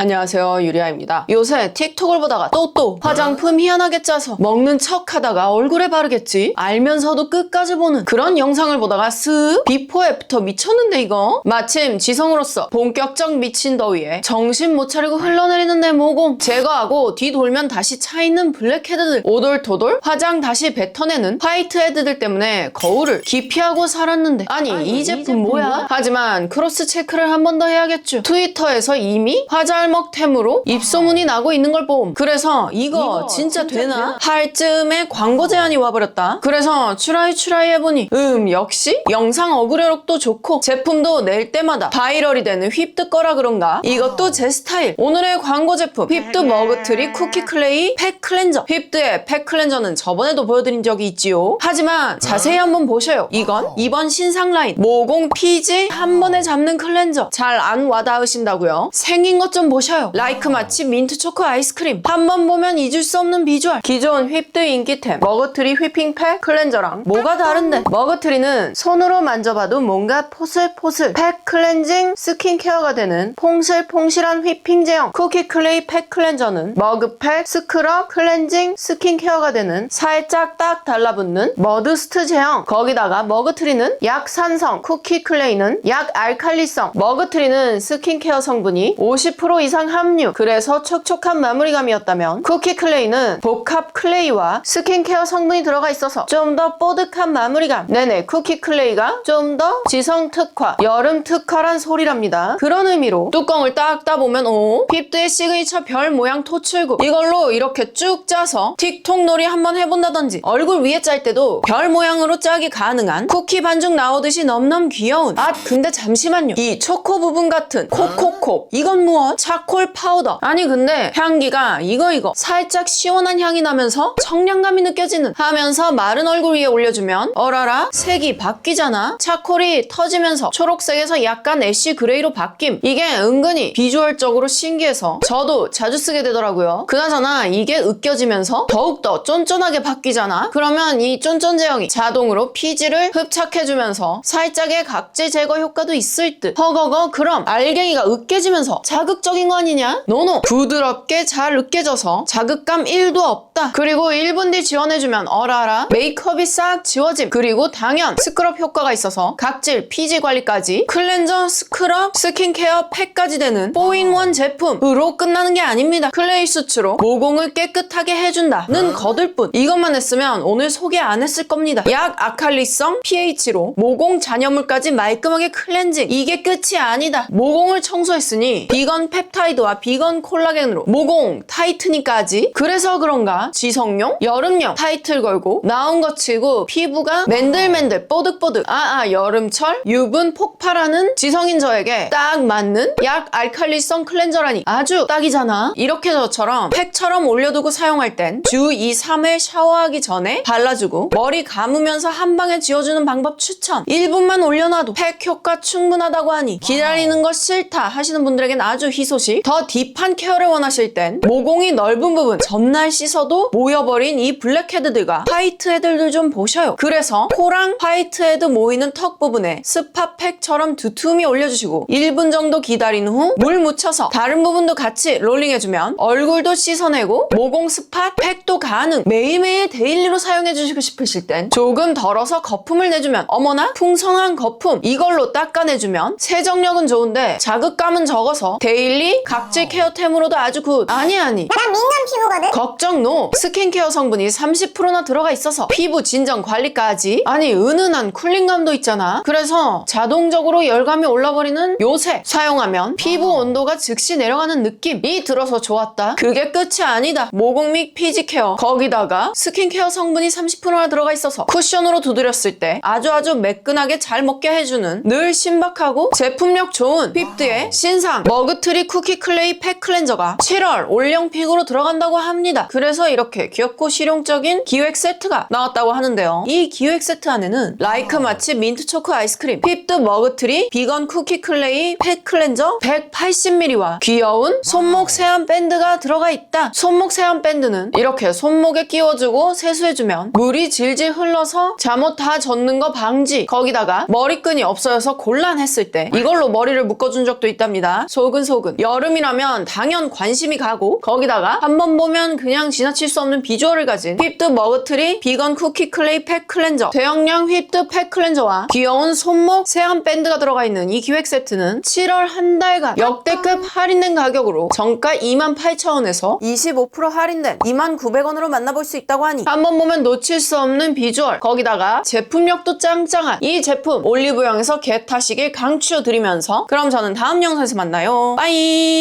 안녕하세요 유리아입니다. 요새 틱톡을 보다가 또또 화장품 희한하게 짜서 먹는 척 하다가 얼굴에 바르겠지 알면서도 끝까지 보는 그런 영상을 보다가 쓱 비포 애프터 미쳤는데 이거 마침 지성으로서 본격적 미친 더위에 정신 못 차리고 흘러내리는 내 모공 제거하고 뒤돌면 다시 차있는 블랙헤드들 오돌토돌 화장 다시 뱉어내는 화이트헤드들 때문에 거울을 기피하고 살았는데 아니, 이 제품 뭐야? 하지만 크로스 체크를 한 번 더 해야겠죠. 트위터에서 이미 화 잘먹템으로 입소문이 나고 있는 걸 봄. 그래서 이거, 이거 진짜, 진짜 되나? 되나? 할 즈음에 광고 제안이 와버렸다. 그래서 추라이 추라이 해보니 음 역시 영상 어그레력도 좋고 제품도 낼 때마다 바이럴이 되는 휩드 거라 그런가? 이것도 제 스타일. 오늘의 광고 제품 휩드 머그트리 쿠키 클레이 팩 클렌저. 휩드의 팩 클렌저는 저번에도 보여드린 적이 있지요. 하지만 자세히 한번 보셔요. 이건 이번 신상 라인 모공 피지 한 번에 잡는 클렌저. 잘 안 와닿으신다고요? 생긴 것 좀 보 셔요. 라이크 마치 민트 초코 아이스크림. 한 번 보면 잊을 수 없는 비주얼. 기존 휩드 인기템 머그트리 휘핑 팩 클렌저랑 뭐가 다른데? 머그트리는 손으로 만져봐도 뭔가 포슬포슬 팩 클렌징 스킨케어가 되는 퐁실퐁실한 휘핑 제형 쿠키 클레이 팩 클렌저는 머그팩 스크럽 클렌징 스킨케어가 되는 살짝 딱 달라붙는 머드스트 제형 거기다가 머그트리는 약산성 쿠키 클레이는 약알칼리성 머그트리는 스킨케어 성분이 50% 이상 함유 그래서 촉촉한 마무리감이었다면 쿠키 클레이는 복합 클레이와 스킨케어 성분이 들어가 있어서 좀 더 뽀득한 마무리감. 네네 쿠키 클레이가 좀 더 지성 특화 여름 특화란 소리랍니다. 그런 의미로 뚜껑을 딱 따보면 오 핍드의 시그니처 별 모양 토출구. 이걸로 이렇게 쭉 짜서 틱톡 놀이 한번 해본다든지 얼굴 위에 짤 때도 별 모양으로 짜기 가능한 쿠키 반죽 나오듯이 넘넘 귀여운. 아 근데 잠시만요. 이 초코 부분 같은 코코코 이건 무엇? 차콜 파우더. 아니 근데 향기가 이거 이거 살짝 시원한 향이 나면서 청량감이 느껴지는 하면서 마른 얼굴 위에 올려주면 어라라 색이 바뀌잖아. 차콜이 터지면서 초록색에서 약간 애쉬 그레이로 바뀜. 이게 은근히 비주얼적으로 신기해서 저도 자주 쓰게 되더라고요. 그나저나 이게 으껴지면서 더욱더 쫀쫀하게 바뀌잖아. 그러면 이 쫀쫀 제형이 자동으로 피지를 흡착해주면서 살짝의 각질 제거 효과도 있을 듯. 허거거 그럼 알갱이가 으깨지면서 자극적인 거 아니냐? 노노 부드럽게 잘 으깨져서 자극감 1도 없 다. 그리고 1분 뒤 지원해주면 어라라. 메이크업이 싹 지워짐. 그리고 당연 스크럽 효과가 있어서 각질 피지 관리까지 클렌저 스크럽 스킨케어 팩까지 되는 4인원 제품으로 끝나는 게 아닙니다. 클레이 수치로 모공을 깨끗하게 해준다는 거들뿐. 이것만 했으면 오늘 소개 안 했을 겁니다. 약 아칼리성 pH로 모공 잔여물까지 말끔하게 클렌징. 이게 끝이 아니다. 모공을 청소했으니 비건 펩타이드와 비건 콜라겐으로 모공 타이트닝까지. 그래서 그런가 지성용 여름용. 타이틀 걸고. 나온 것 치고 피부가 맨들맨들 뽀득뽀득. 아아 여름철? 유분 폭발하는 지성인 저에게 딱 맞는 약 알칼리성 클렌저라니. 아주 딱이잖아. 이렇게 저처럼 팩처럼 올려두고 사용할 땐 주 2, 3회 샤워하기 전에 발라주고 머리 감으면서 한 방에 지워주는 방법 추천. 1분만 올려놔도 팩 효과 충분하다고 하니 기다리는 거 싫다 하시는 분들에겐 아주 희소식. 더 딥한 케어를 원하실 땐 모공이 넓은 부분 전날 씻어도 모여버린 이 블랙헤드들과 화이트 헤드들 좀 보셔요. 그래서 코랑 화이트 헤드 모이는 턱 부분에 스파 팩처럼 두툼히 올려주시고 1분 정도 기다린 후 물 묻혀서 다른 부분도 같이 롤링해주면 얼굴도 씻어내고 모공 스팟 팩도 가능 매일매일 데일리로 사용해주시고 싶으실 땐 조금 덜어서 거품을 내주면 어머나 풍성한 거품 이걸로 닦아내주면 세정력은 좋은데 자극감은 적어서 데일리 각질 케어템으로도 아주 굿. 아니 아니. 난 민감 피부거든. 걱정 노 스킨케어 성분이 30%나 들어가 있어서 피부 진정 관리까지. 아니 은은한 쿨링감도 있잖아. 그래서 자동적으로 열감이 올라버리는 요새 사용하면 피부 온도가 즉시 내려가는 느낌이 들어서 좋았다. 그게 끝이 아니다. 모공 및 피지 케어. 거기다가 스킨케어 성분이 30%나 들어가 있어서 쿠션으로 두드렸을 때 아주 아주 매끈하게 잘 먹게 해주는 늘 신박하고 제품력 좋은 핍드의 신상 머그트리 쿠키 클레이 팩 클렌저가 7월 올영 픽으로 들어간다고 합니다. 그래서 이렇게 귀엽고 실용적인 기획 세트가 나왔다고 하는데요. 이 기획 세트 안에는 라이크 마치 민트 초코 아이스크림, 핍드 머그트리, 비건 쿠키 클레이 팩 클렌저 180ml와 귀여운 손목 세안 밴드가 들어가 있다. 손목 세안 밴드는 이렇게 손목에 끼워주고 세수해주면 물이 질질 흘러서 잠옷 다 젖는 거 방지. 거기다가 머리끈이 없어져서 곤란했을 때 이걸로 머리를 묶어준 적도 있답니다. 소근소근 여름이라면 당연 관심이 가고 거기다가 한 번 보면 그냥 지나 칠수 없는 비주얼을 가진 휘프드 머그트리 비건 쿠키 클레이 팩 클렌저 대용량 휘프드 팩 클렌저와 귀여운 손목 세안 밴드가 들어가 있는 이 기획 세트는 7월 한 달간 역대급 할인된 가격으로 정가 28,000원에서 25% 할인된 29,900원으로 만나볼 수 있다고 하니 한번 보면 놓칠 수 없는 비주얼. 거기다가 제품력도 짱짱한 이 제품 올리브영에서 겟 하시길 강추드리면서 그럼 저는 다음 영상에서 만나요. 빠이